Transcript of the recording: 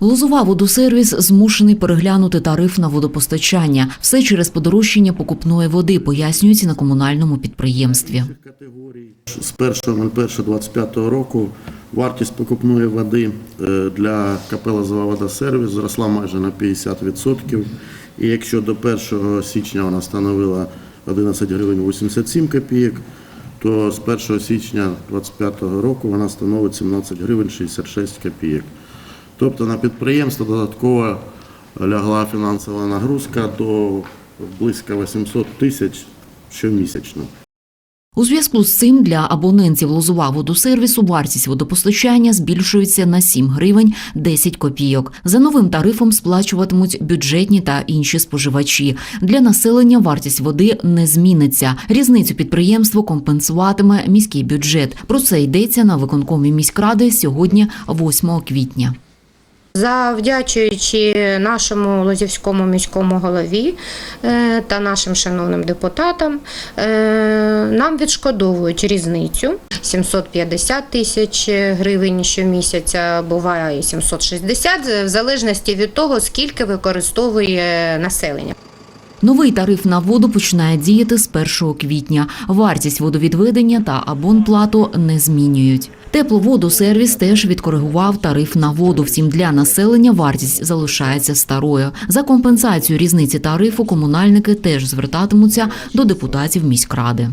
Лозова водосервіс змушений переглянути тариф на водопостачання. Все через подорожчання покупної води, пояснюють на комунальному підприємстві. З 1.01.25 року вартість покупної води е, для КП «Лозова водосервіс зросла майже на 50%. І якщо до 1 січня вона становила 11 гривень 87 копійок, то з 1 січня 2025 року вона становить 17 гривень 66 копійок. Тобто на підприємство додатково лягла фінансова нагрузка до близько 800 тисяч щомісячно. У зв'язку з цим для абонентів Лозова водосервісу вартість водопостачання збільшується на 7 гривень 10 копійок. За новим тарифом сплачуватимуть бюджетні та інші споживачі. Для населення вартість води не зміниться. Різницю підприємство компенсуватиме міський бюджет. Про це йдеться на виконкомі міськради сьогодні, 8 квітня. Завдячуючи нашому Лозівському міському голові е, та нашим шановним депутатам, е, нам відшкодовують різницю 750 тисяч гривень щомісяця, буває і 760, в залежності від того, скільки використовує населення. Новий тариф на воду починає діяти з 1 квітня. Вартість водовідведення та абонплату не змінюють. Тепловодосервіс теж відкоригував тариф на воду. Втім, для населення вартість залишається старою. За компенсацію різниці тарифу комунальники теж звертатимуться до депутатів міськради.